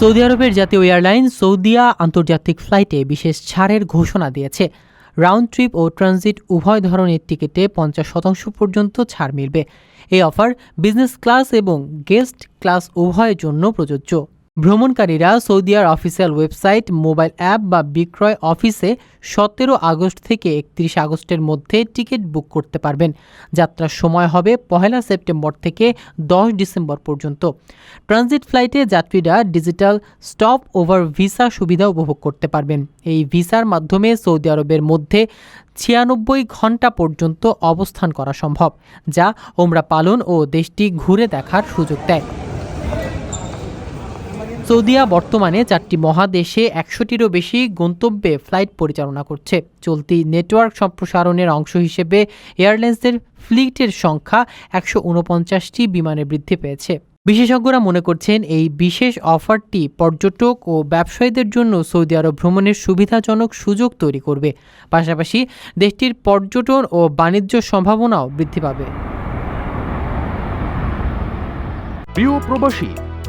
Saudi আরবের জাতীয় airline Saudia আন্তর্জাতিক ফ্লাইটে বিশেষ ছাড়ের ঘোষণা দিয়েছে। রাউন্ড ট্রিপ ও ট্রানজিট উভয় ধরনের টিকিটে পঞ্চাশ শতাংশ পর্যন্ত ছাড় মিলবে। এই অফার বিজনেস ক্লাস এবং গেস্ট ক্লাস উভয়ের জন্য প্রযোজ্য। ভ্রমণকারীরা সৌদিয়ার অফিসিয়াল ওয়েবসাইট মোবাইল অ্যাপ বা বিক্রয় অফিসে সতেরো আগস্ট থেকে একত্রিশ আগস্টের মধ্যে টিকিট বুক করতে পারবেন। যাত্রার সময় হবে পহেলা সেপ্টেম্বর থেকে দশ ডিসেম্বর পর্যন্ত। ট্রানজিট ফ্লাইটে যাত্রীরা ডিজিটাল স্টপ ওভার ভিসা সুবিধা উপভোগ করতে পারবেন। এই ভিসার মাধ্যমে সৌদি আরবের মধ্যে ছিয়ানব্বই ঘণ্টা পর্যন্ত অবস্থান করা সম্ভব, যা ওমরা পালন ও দেশটি ঘুরে দেখার সুযোগ দেয়। সৌদিয়া বর্তমানে চারটি মহাদেশে একশোটিরও বেশি গন্তব্যে ফ্লাইট পরিচালনা করছে। চলতি নেটওয়ার্ক সম্প্রসারণের অংশ হিসেবে এয়ারলাইন্সের ফ্লিটের সংখ্যা একশো উনপঞ্চাশটি বিমানে বৃদ্ধি পেয়েছে। বিশেষজ্ঞরা মনে করছেন এই বিশেষ অফারটি পর্যটক ও ব্যবসায়ীদের জন্য সৌদি আরব ভ্রমণের সুবিধাজনক সুযোগ তৈরি করবে। পাশাপাশি দেশটির পর্যটন ও বাণিজ্য সম্ভাবনাও বৃদ্ধি পাবে। প্রিয় প্রবাসী